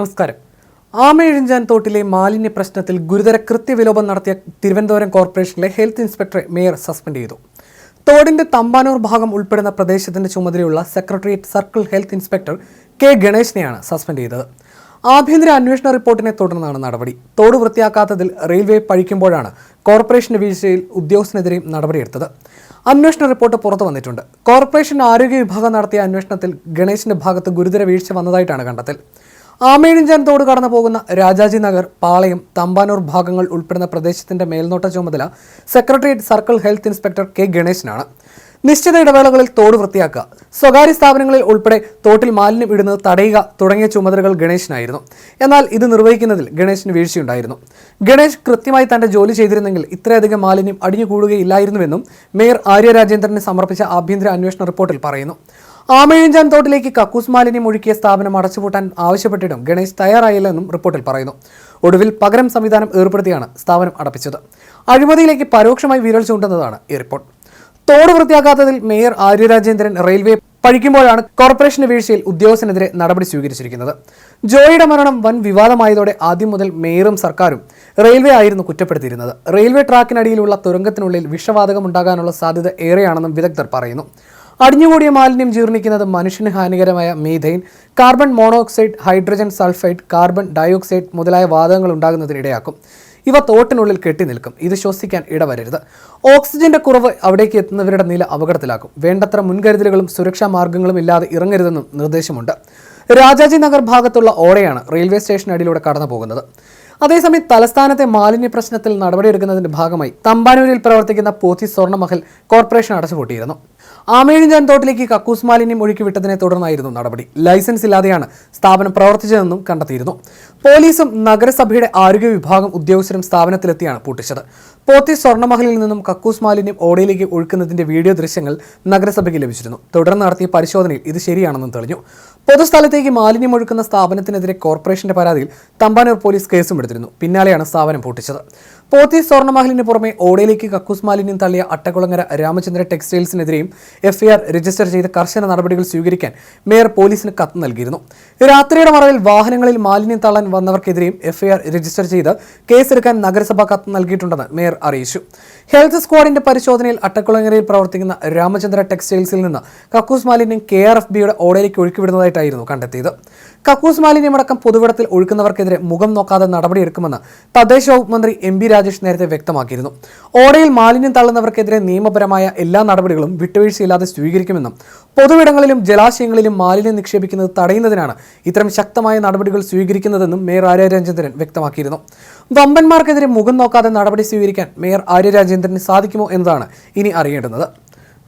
നമസ്കാരം. ആമയഴിഞ്ചാൻ തോട്ടിലെ മാലിന്യ പ്രശ്നത്തിൽ ഗുരുതര കൃത്യവിലോപം നടത്തിയ തിരുവനന്തപുരം കോർപ്പറേഷനിലെ ഹെൽത്ത് ഇൻസ്പെക്ടറെ മേയർ സസ്പെൻഡ് ചെയ്തു. തോടിന്റെ തമ്പാനൂർ ഭാഗം ഉൾപ്പെടുന്ന പ്രദേശത്തിന്റെ ചുമതലയുള്ള secretariat circle health inspector K ഗണേശിനെയാണ് suspend ചെയ്തത്. ആഭ്യന്തര അന്വേഷണ റിപ്പോർട്ടിനെ തുടർന്നാണ് നടപടി. തോട് വൃത്തിയാക്കാത്തതിൽ റെയിൽവേ പഴിക്കുമ്പോഴാണ് കോർപ്പറേഷന്റെ വീഴ്ചയിൽ ഉദ്യോഗസ്ഥനെതിരെയും നടപടിയെടുത്തത്. അന്വേഷണ റിപ്പോർട്ട് പുറത്തു വന്നിട്ടുണ്ട്. കോർപ്പറേഷൻ ആരോഗ്യ വിഭാഗം നടത്തിയ അന്വേഷണത്തിൽ ഗണേശിന്റെ ഭാഗത്ത് ഗുരുതര വീഴ്ച വന്നതായിട്ടാണ് കണ്ടെത്തൽ. ആമേഴിഞ്ചാൻ കടന്നു പോകുന്ന രാജാജി നഗർ പാളയം തമ്പാനൂർ ഭാഗങ്ങൾ ഉൾപ്പെടുന്ന പ്രദേശത്തിന്റെ മേൽനോട്ട ചുമതല secretariat circle health inspector K ഗണേശനാണ്. നിശ്ചിത ഇടവേളകളിൽ തോട് വൃത്തിയാക്കുക. സ്വകാര്യ സ്ഥാപനങ്ങളിൽ ഉൾപ്പെടെ തോട്ടിൽ മാലിന്യം ഇടുന്നത് തടയുക തുടങ്ങിയ ചുമതലകൾ ഗണേശനായിരുന്നു. എന്നാൽ ഇത് നിർവഹിക്കുന്നതിൽ ഗണേശിന് വീഴ്ചയുണ്ടായിരുന്നു. ഗണേശ് കൃത്യമായി തന്റെ ജോലി ചെയ്തിരുന്നെങ്കിൽ ഇത്രയധികം മാലിന്യം അടിഞ്ഞുകൂടുകയില്ലായിരുന്നുവെന്നും മേയർ ആര്യ രാജേന്ദ്രന് സമർപ്പിച്ച ആഭ്യന്തര അന്വേഷണ റിപ്പോർട്ടിൽ പറയുന്നു. ആമയിഴഞ്ചാൻ തോട്ടിലേക്ക് കക്കൂസ് മാലിന്യം ഒഴുക്കിയ സ്ഥാപനം അടച്ചുപൂട്ടാൻ ആവശ്യപ്പെട്ടിട്ടും ഗണേശ് തയ്യാറായില്ലെന്നും റിപ്പോർട്ടിൽ പറയുന്നു. ഒടുവിൽ പകരം സംവിധാനം ഏർപ്പെടുത്തിയാണ് സ്ഥാപനം അടപ്പിച്ചത്. അഴിമതിയിലേക്ക് പരോക്ഷമായി വിരൽ ചൂണ്ടുന്നതാണ് ഈ റിപ്പോർട്ട്. തോട് വൃത്തിയാക്കാത്തതിൽ മേയർ ആര്യരാജേന്ദ്രൻ റെയിൽവേ പഴിക്കുമ്പോഴാണ് കോർപ്പറേഷന്റെ വീഴ്ചയിൽ ഉദ്യോഗസ്ഥനെതിരെ നടപടി സ്വീകരിച്ചിരിക്കുന്നത്. ജോയിയുടെ മരണം വൻ വിവാദമായതോടെ ആദ്യം മുതൽ മേയറും സർക്കാരും റെയിൽവേ ആയിരുന്നു കുറ്റപ്പെടുത്തിയിരുന്നത്. റെയിൽവേ ട്രാക്കിനടിയിലുള്ള തുരങ്കത്തിനുള്ളിൽ വിഷവാതകം ഉണ്ടാകാനുള്ള സാധ്യത ഏറെയാണെന്നും വിദഗ്ധർ പറയുന്നു. അടിഞ്ഞുകൂടിയ മാലിന്യം ജീർണിക്കുന്നത് മനുഷ്യന് ഹാനികരമായ methane carbon monoxide hydrogen sulphide carbon dioxide മുതലായ വാതകങ്ങൾ ഉണ്ടാകുന്നതിനിടയാക്കും. ഇവ തോട്ടിനുള്ളിൽ കെട്ടി നിൽക്കും ഇത് ശ്വസിക്കാൻ ഇടവരരുത്. ഓക്സിജന്റെ കുറവ് അവിടേക്ക് എത്തുന്നവരുടെ നില അപകടത്തിലാക്കും. വേണ്ടത്ര മുൻകരുതലുകളും സുരക്ഷാ മാർഗങ്ങളും ഇല്ലാതെ ഇറങ്ങരുതെന്നും നിർദ്ദേശമുണ്ട്. രാജാജി നഗർ ഭാഗത്തുള്ള ഓടയാണ് റെയിൽവേ സ്റ്റേഷൻ അടിയിലൂടെ കടന്നു പോകുന്നത് അതേസമയം തലസ്ഥാനത്തെ മാലിന്യ പ്രശ്നത്തിൽ നടപടിയെടുക്കുന്നതിന്റെ ഭാഗമായി തമ്പാനൂരിൽ പ്രവർത്തിക്കുന്ന പോത്തി സ്വർണമഹൽ കോർപ്പറേഷൻ അടച്ചുപൂട്ടിയിരുന്നു. ആമേഴിഞ്ചാൻ തോട്ടിലേക്ക് കക്കൂസ് മാലിന്യം ഒഴുക്കി വിട്ടതിനെ തുടർന്നായിരുന്നു നടപടി. ലൈസൻസ് ഇല്ലാതെയാണ് സ്ഥാപനം പ്രവർത്തിച്ചതെന്നും കണ്ടെത്തിയിരുന്നു. പോലീസും നഗരസഭയുടെ ആരോഗ്യ വിഭാഗം ഉദ്യോഗസ്ഥരും സ്ഥാപനത്തിലെത്തിയാണ് പൂട്ടിച്ചത്. പോത്തി സ്വർണമഹലിൽ നിന്നും കക്കൂസ് മാലിന്യം ഓടയിലേക്ക് ഒഴുക്കുന്നതിന്റെ വീഡിയോ ദൃശ്യങ്ങൾ നഗരസഭയ്ക്ക് ലഭിച്ചിരുന്നു. തുടർന്ന് നടത്തിയ പരിശോധനയിൽ ഇത് ശരിയാണെന്നും തെളിഞ്ഞു. പൊതുസ്ഥലത്തേക്ക് മാലിന്യം ഒഴുക്കുന്ന സ്ഥാപനത്തിനെതിരെ കോർപ്പറേഷന്റെ പരാതിയിൽ തമ്പാനൂർ പോലീസ് കേസും എടുത്തിരുന്നു. പിന്നാലെയാണ് സ്ഥാപനം പൂട്ടിച്ചത്. പോത്തി സ്വർണമഹലിന് പുറമെ ഓടയിലേക്ക് കക്കൂസ് മാലിന്യം തള്ളിയ അട്ടക്കുളങ്ങര രാമചന്ദ്ര ടെക്സ്റ്റൈൽസിനെതിരെയും എഫ്ഐആർ രജിസ്റ്റർ ചെയ്ത് കർശന നടപടികൾ സ്വീകരിക്കാൻ മേയർ പോലീസിന് കത്ത് നൽകിയിരുന്നു. രാത്രിയുടെ മറവിൽ വാഹനങ്ങളിൽ മാലിന്യം തള്ളാൻ വന്നവർക്കെതിരെയും എഫ്ഐആർ രജിസ്റ്റർ ചെയ്ത് കേസെടുക്കാൻ നഗരസഭ കത്ത് നൽകിയിട്ടുണ്ടെന്ന് മേയർ അറിയിച്ചു. ഹെൽത്ത് സ്ക്വാഡിന്റെ പരിശോധനയിൽ അട്ടക്കുളങ്ങരയിൽ പ്രവർത്തിക്കുന്ന രാമചന്ദ്ര ടെക്സ്റ്റൈൽസിൽ നിന്ന് കക്കൂസ് മാലിന്യം കെ ആർ എഫ് ബിയുടെ ഓടയിലേക്ക് ഒഴുക്കിവിടുന്നതായിട്ടായിരുന്നു കണ്ടെത്തിയത്. കക്കൂസ് മാലിന്യമടക്കം പൊതുവിടത്തിൽ ഒഴുക്കുന്നവർക്കെതിരെ മുഖം നോക്കാതെ നടപടിയെടുക്കുമെന്ന് തദ്ദേശ വകുപ്പ് മന്ത്രി എം ബി രാജേഷ് നേരത്തെ വ്യക്തമാക്കിയിരുന്നു. ഓടയിൽ മാലിന്യം തള്ളുന്നവർക്കെതിരെ നിയമപരമായ എല്ലാ നടപടികളും വിട്ടുവീഴ്ചയില്ലാതെ സ്വീകരിക്കുമെന്നും പൊതുവിടങ്ങളിലും ജലാശയങ്ങളിലും മാലിന്യം നിക്ഷേപിക്കുന്നത് തടയുന്നതിനാണ് ഇത്തരം ശക്തമായ നടപടികൾ സ്വീകരിക്കുന്നതെന്നും മേയർ ആര്യ രാജേന്ദ്രൻ വ്യക്തമാക്കിയിരുന്നു. വമ്പന്മാർക്കെതിരെ മുഖം നോക്കാതെ നടപടി സ്വീകരിക്കാൻ മേയർ ആര്യ രാജേന്ദ്രന് സാധിക്കുമോ എന്നതാണ് ഇനി അറിയേണ്ടുന്നത്.